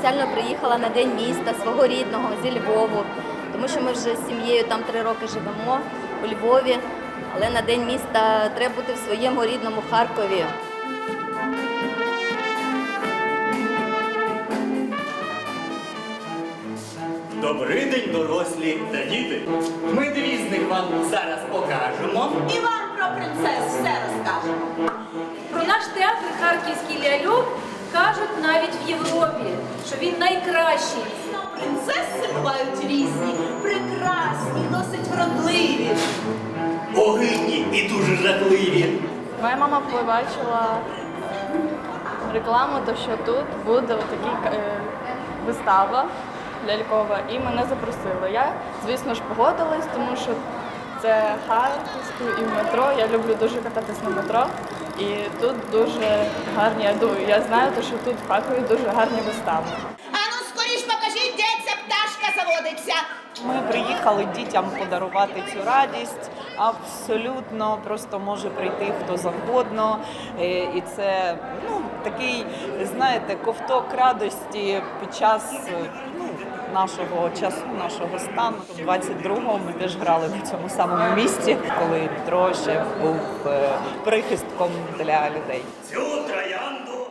спеціально приїхала на день міста свого рідного зі Львову, тому що ми вже з сім'єю там три роки живемо у Львові. Але на день міста треба бути в своєму рідному Харкові. Добрий день, дорослі та діти. Ми двізник вам зараз покажемо. І вам про принцес все розкажемо. Про наш театр Харківський ляльок кажуть навіть в Європі, що він найкращий. Принцеси бувають різні, прекрасні, досить вродливі. Огидні і дуже жахливі. Моя мама побачила е, рекламу, то що тут буде така вистава лялькова, і мене запросили. Я, звісно ж, погодилась, тому що це Харківське і метро. Я люблю дуже кататись на метро. І тут дуже гарні, я думаю, я знаю, що тут в Харкові дуже гарні вистави. Ану, скоріш покажіть, де ця пташка заводиться. Ми приїхали дітям подарувати цю радість. Абсолютно просто може прийти хто завгодно. Е, І це ну, такий, знаєте, ковток радості під час е, ну, нашого часу, нашого стану. У 22-му ми теж грали на цьому самому місці, коли Петро ще був е, прихистком для людей. Цю